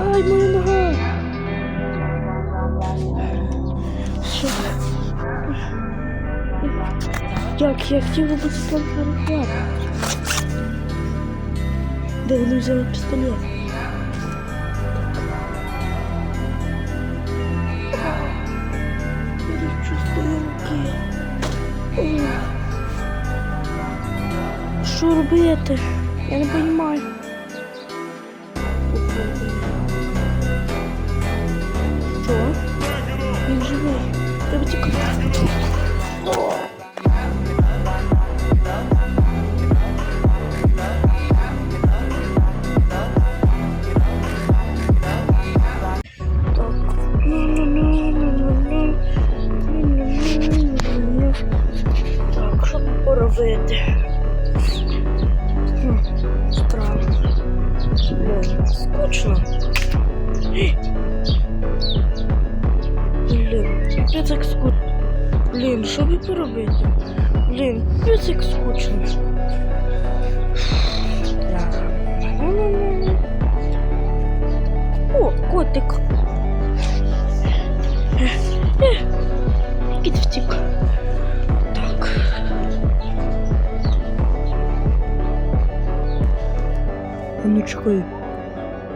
Ай, моя нога! Що? Як я хотів робити план перехват? Де вони взяли пістолет? Що робити? Я не розумію. О! Так. Що поробити? Би поробити? Блін, капець як скучно. Так. Ну-ну-ну. О, котик. Кіт втік. Так. А ну чекай.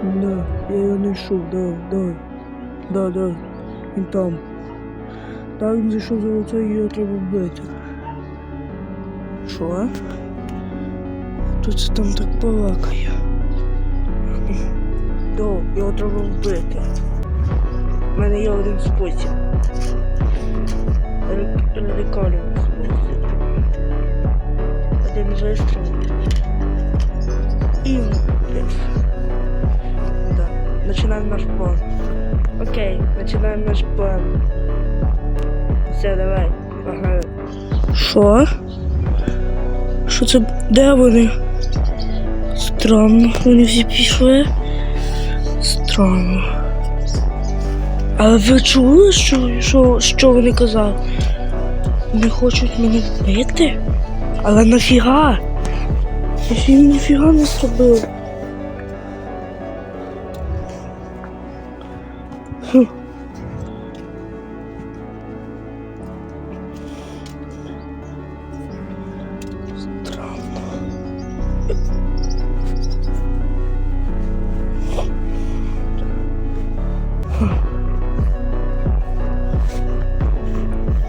Да, я його знайшов, да, да. Да, да. Він там. Да, він зайшов за оце і його треба вбити. Що? Хто це там так балакає? Да, його треба вбити. У мене є один спосіб. Рик- Радикальний спосіб. Один вистріл. І вбив. Да. Начинаем наш план. Окей, начинаем наш план. Все, давай. Ага. Що? Що це? Де вони? Странно, вони всі пішли. Странно. Але ви чули, що, що, що вони казали? Вони хочуть мене вбити? Але нафіга? Я ж їм ніфіга не зробив. Хм.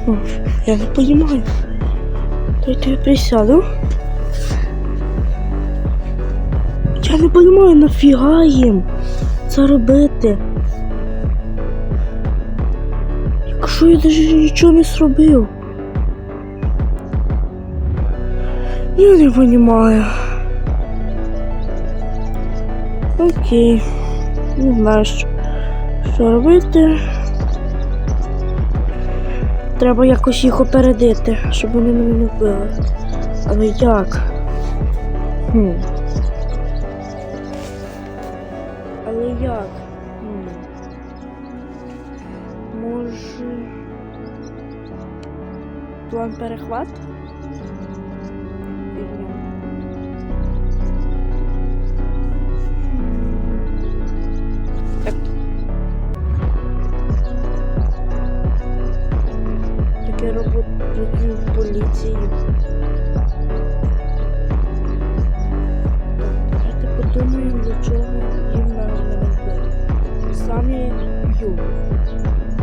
Хм. Я не понимаю. Дайте я присяду. Я не розумію, нафіга їм це робити. Якщо я навіть нічого не зробив. Я не розумію. Окей. Не знаю, що, що робити. Треба якось їх опередити, щоб вони мене не вбили. Але як? Хм. Але як? Хм. Може. План перехват? Подумаємо, для чого їм мене вбити. Самі б'ю. Або.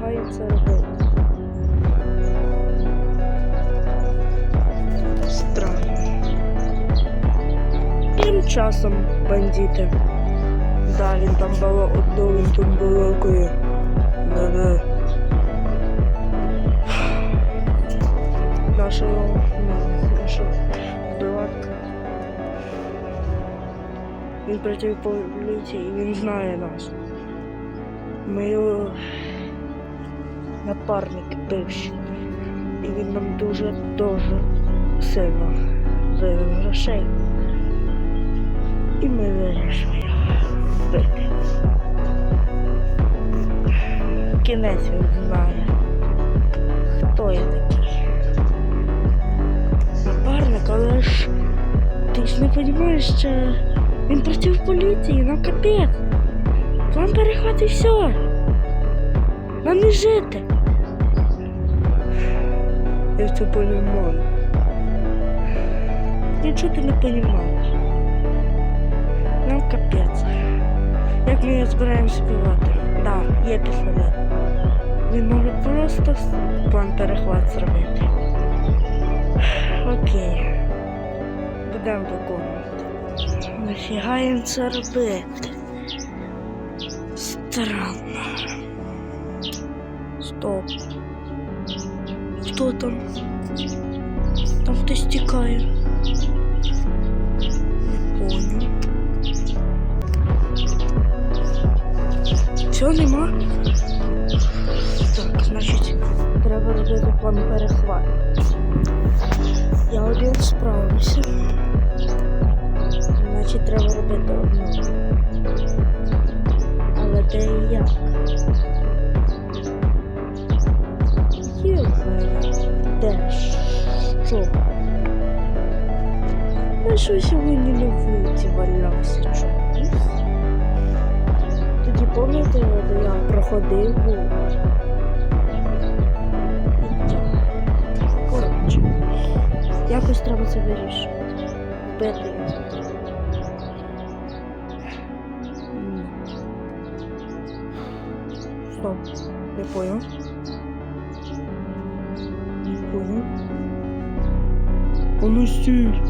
Нафіга це робити? Странно. Тим часом бандити. Да, він там було одно, він там балакає. Да-да. Нашого, Він працює по поліції і він знає нас. Ми його напарники бивші. І він нам дуже-дуже сильно завів грошей. І ми вирішили вбити. Кінець він знає, хто я такий. Напарник, але ж ти ж не розумієш, що він працює в поліції, нам капець. План перехват і все. Нам не жити. Я це понимаю. Нічого ти не розумієш. Нам капець. Як ми збираємося співати? Так, да, є пістолет. Він може просто план перехват зробити. Окей. Будемо виконувати. Нафіга їм це робити? Странно. Стоп. Хто там? Там хтось тікає. Не понял. Все, нема? Так, значить, треба робити план перехват. Я що сьогодні на вулиці валявся чомусь. Тоді пам'ятаєте, я проходив був. Коротше, якось треба це вирішувати. Вбити. Стоп, не понял. Не понял. А ну стій.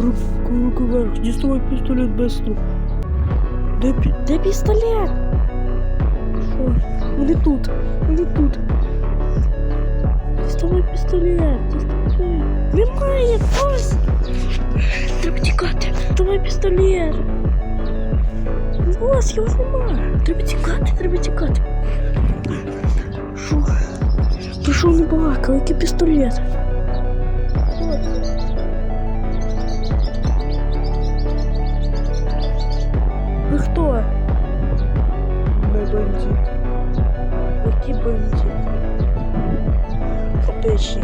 Руку, руку вверх, діставай пістолет быстро. Де, пі- де пістолет? Що? Вони тут, вони тут. Діставай пістолет, діставай. Немає, ось! Треба тікати. Давай пістолет. Ось, його немає. Треба тікати, треба тікати. Що? Про що не балакав? Який пістолет? Які бандити? Обичні.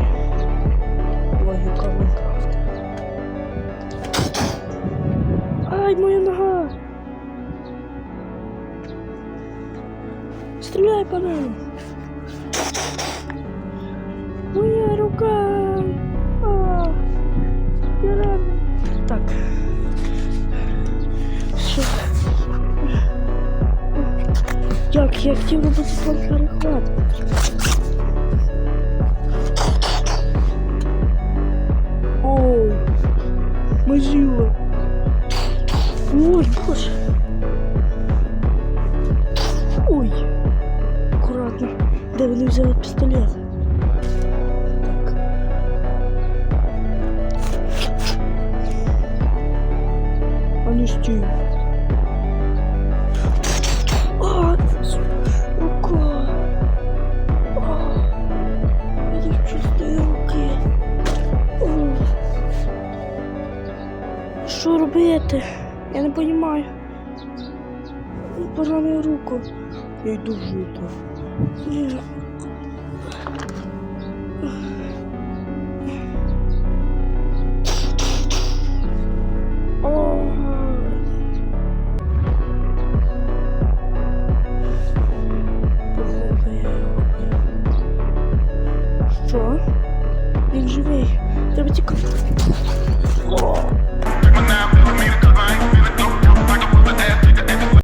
Логіка Майнкрафта. Ай, моя нога! Стріляй по нам! Моя рука! Як я хотів робити план перехват? Ой, Мазила. Ой, боже. Ой. Аккуратно. Де вони взяли пістолет? Так. А ну стій. Що робити? Я не розумію. Поранив руку. Я йду в Ні,